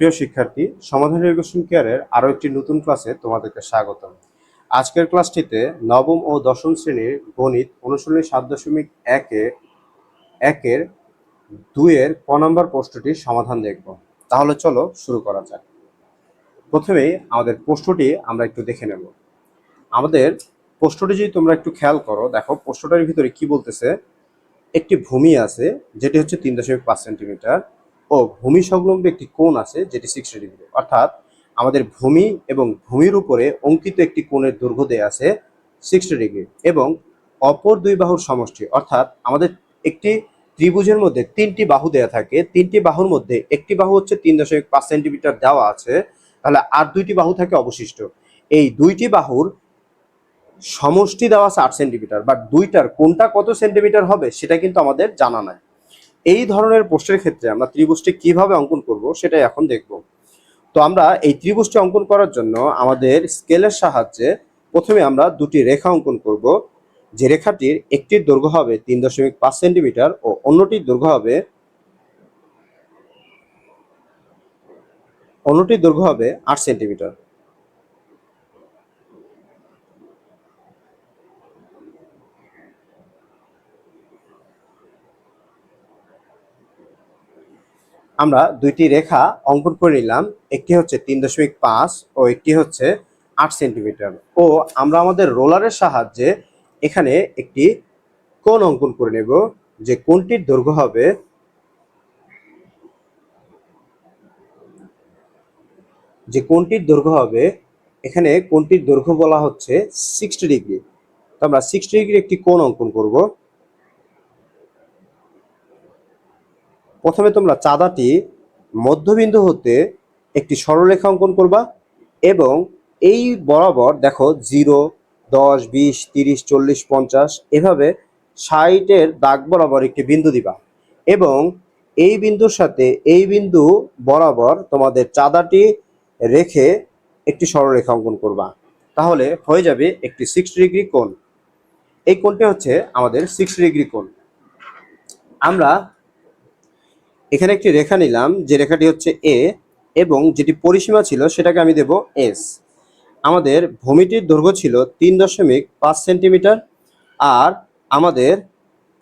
প্রিয় শিক্ষার্থী, সমাধান এডুকেশন কেয়ারের আরও একটি নতুন ক্লাসে তোমাদেরকে স্বাগতম। আজকের ক্লাসটিতে নবম ও দশম শ্রেণির গণিত অনুশীলনী সাত দশমিক একে, একের দুইয়ের ক নম্বর প্রশ্নটির সমাধান দেখব। তাহলে চলো শুরু করা যাক। প্রথমেই আমাদের প্রশ্নটি আমরা একটু দেখে নেব। আমাদের প্রশ্নটি যদি তোমরা একটু খেয়াল করো, দেখো প্রশ্নটার ভিতরে কি বলতেছে, একটি ভূমি আছে, যেটি হচ্ছে তিন দশমিক পাঁচ সেন্টিমিটার ও ভূমি সংলগ্ন একটি কোণ আছে যেটি সিক্সটি ডিগ্রি অর্থাৎ আমাদের ভূমি এবং ভূমির উপরে অঙ্কিত একটি কোণের দৈর্ঘ্য দেয়া আছে সিক্সটি ডিগ্রি এবং অপর দুই বাহুর সমষ্টি। অর্থাৎ আমাদের একটি ত্রিভুজের মধ্যে তিনটি বাহু দেয়া থাকে। তিনটি বাহুর মধ্যে একটি বাহু হচ্ছে তিন দশমিক পাঁচ সেন্টিমিটার দেওয়া আছে। তাহলে আর দুইটি বাহু থাকে অবশিষ্ট। এই দুইটি বাহুর সমষ্টি দেওয়া আছে আট সেন্টিমিটার। বা দুইটার কোনটা কত সেন্টিমিটার হবে সেটা কিন্তু আমাদের জানা নাই। এই ধরনের প্রশ্নের ক্ষেত্রে আমরা ত্রিভুজটি কীভাবে অঙ্কন করব সেটাই এখন দেখব। তো আমরা এই ত্রিভুজটি অঙ্কন করার জন্য আমাদের স্কেলের সাহায্যে প্রথমে আমরা দুটি রেখা অঙ্কন করব। যে রেখাটির একটির দৈর্ঘ্য হবে তিন দশমিক পাঁচ সেন্টিমিটার ও অন্যটির দৈর্ঘ্য হবে অন্যটির দৈর্ঘ্য হবে আট সেন্টিমিটার। আমরা দুইটি রেখা অঙ্কন করে নিলাম। একটি হচ্ছে তিন দশমিক পাঁচ ও একটি হচ্ছে আট সেন্টিমিটার। ও আমরা আমাদের রোলারের সাহায্যে এখানে একটি কোণ অঙ্কন করে নেব, যে কোনটির দৈর্ঘ্য হবে যে কোনটির দৈর্ঘ্য হবে, এখানে কোনটির দৈর্ঘ্য বলা হচ্ছে সিক্সটি ডিগ্রি তো আমরা সিক্সটি ডিগ্রি একটি কোণ অঙ্কন করব। প্রথমে তোমরা চাঁদাটি মধ্যবিন্দু হতে একটি সরলরেখা অঙ্কন করবা এবং এই বরাবর দেখো জিরো, দশ, বিশ, তিরিশ, চল্লিশ, পঞ্চাশ এভাবে ষাটের দাগ বরাবর একটি বিন্দু দিবা এবং এই বিন্দুর সাথে এই বিন্দু বরাবর তোমাদের চাঁদাটি রেখে একটি সরলরেখা অঙ্কন করবা। তাহলে হয়ে যাবে একটি সিক্সটি ডিগ্রি কোণ। এই কোণটি হচ্ছে আমাদের সিক্সটি ডিগ্রি কোণ। আমরা এখানে একটি রেখা নিলাম, যে রেখাটি হচ্ছে এ এবং যেটি পরিসীমা ছিল সেটাকে আমি দেব এস আমাদের ভূমিটির দৈর্ঘ্য ছিল তিন দশমিক পাঁচ সেন্টিমিটার, আর আমাদের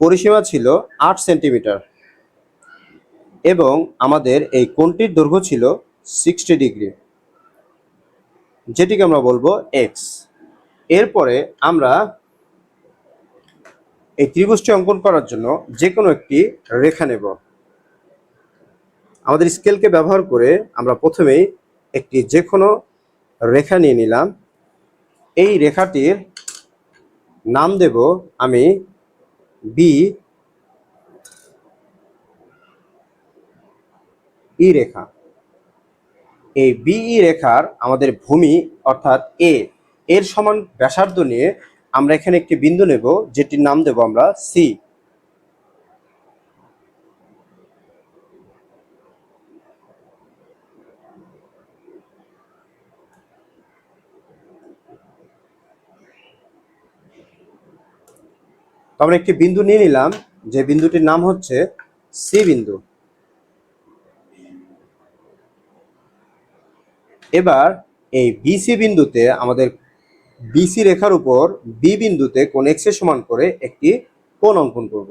পরিসীমা ছিল আট সেন্টিমিটার। এবং আমাদের এই কোণটির দৈর্ঘ্য ছিল সিক্সটি ডিগ্রি। যেটিকে আমরা বলব এক্স এরপরে আমরা এই ত্রিভুজটি অঙ্কন করার জন্য যে কোনো একটি রেখা নেব। আমাদের স্কেলকে ব্যবহার করে আমরা প্রথমেই একটি যে কোনো রেখা নিয়ে নিলাম। এই রেখাটির নাম দেব আমি বি ই রেখা। এই বিই রেখার আমাদের ভূমি অর্থাৎ এ এর সমান ব্যাসার্ধ নিয়ে আমরা এখানে একটি বিন্দু নেব, যেটির নাম দেব আমরা সি তো আমরা একটি বিন্দু নিয়ে নিলাম, যে বিন্দুটির নাম হচ্ছে সি বিন্দু। এবার এই বিসি বিন্দুতে আমাদের বিসি রেখার উপর বি বিন্দুতে কোন এক্সের সমান করে একটি কোণ অঙ্কন করব।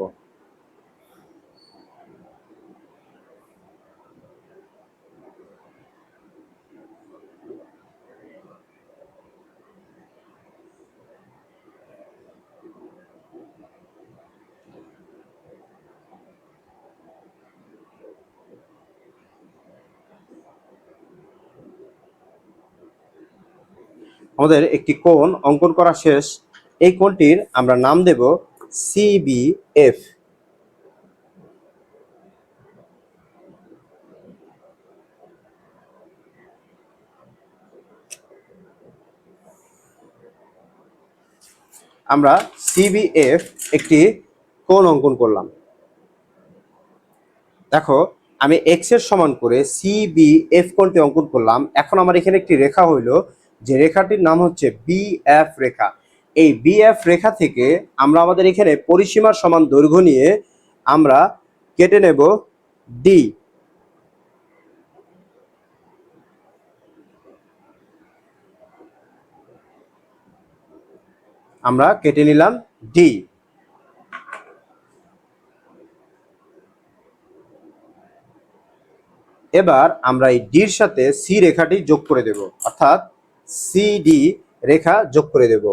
আমাদের একটি কোণ অঙ্কন করা শেষ। এই কোণটির আমরা নাম দেব সিবিএফ আমরা সিবিএফ একটি কোণ অঙ্কন করলাম। দেখো, আমি এক্সের সমান করে সিবিএফ কোণটি অঙ্কন করলাম। এখন আমার এখানে একটি রেখা হইল যে রেখাটির নাম হচ্ছে বিএফ রেখা। এই বিএফ রেখা থেকে আমরা আমাদের এখানে পরিসীমার সমান দৈর্ঘ্য নিয়ে আমরা কেটে নেব ডি আমরা কেটে নিলাম ডি এবার আমরা এই ডির সাথে সি রেখাটি যোগ করে দেব, অর্থাৎ সিডি রেখা যোগ করে দেব।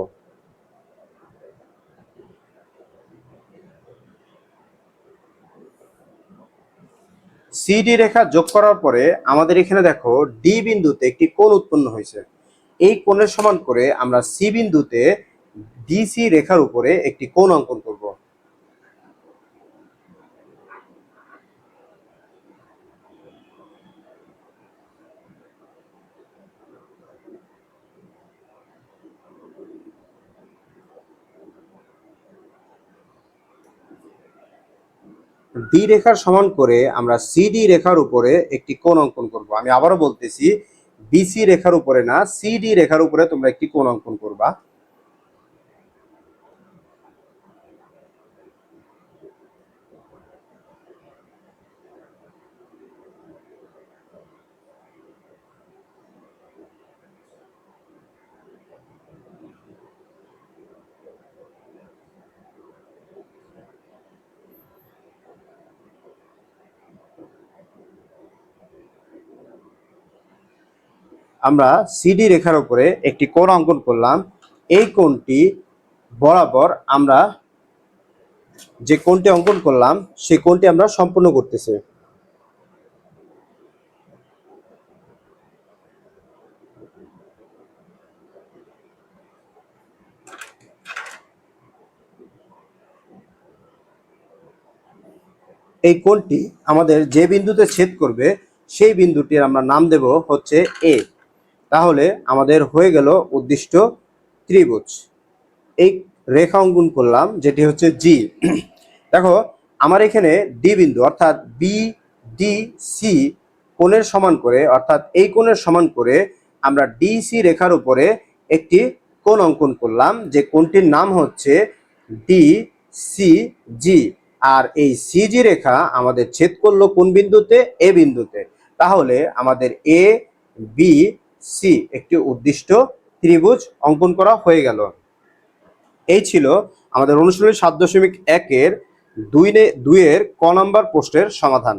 সিডি রেখা যোগ করার পরে আমাদের এখানে দেখো ডি বিন্দুতে একটি কোণ উৎপন্ন হয়েছে। এই কোণের সমান করে আমরা সি বিন্দুতে ডিসি রেখার উপরে একটি কোণ অঙ্কন করব। ডি রেখার সমান করে আমরা সিডি রেখার উপরে একটি কোণ অঙ্কন করব। আমি আবারও বলতেছি বিসি রেখার উপরে না সিডি রেখার উপরে তোমরা একটি কোণ অঙ্কন করবা। আমরা সিডি রেখার উপরে একটি কোণ অঙ্কন করলাম। এই কোণটি বরাবর আমরা যে কোণটি অঙ্কন করলাম, সেই কোণটি আমরা সম্পূর্ণ করতেছি। এই কোণটি আমাদের যে বিন্দুতে ছেদ করবে, সেই বিন্দুটির আমরা নাম দেব হচ্ছে এ তাহলে আমাদের হয়ে গেল উদ্দিষ্ট ত্রিভুজ। এই রেখা অঙ্কন করলাম, যেটি হচ্ছে জি দেখো, আমার এখানে ডি বিন্দু, অর্থাৎ বি ডি সি কোণের সমান করে, অর্থাৎ এই কোণের সমান করে আমরা ডিসি রেখার উপরে একটি কোণ অঙ্কন করলাম, যে কোণটির নাম হচ্ছে ডি সি জি আর এই সিজি রেখা আমাদের ছেদ করল কোন বিন্দুতে? এ বিন্দুতে। তাহলে আমাদের এ বি সি, একটি উদ্দিষ্ট ত্রিভুজ অঙ্কন করা হয়ে গেল। এই ছিল আমাদের অনুশীলনী সাত দশমিক একের দুই দুইয়ের ক নম্বর পোস্টের সমাধান।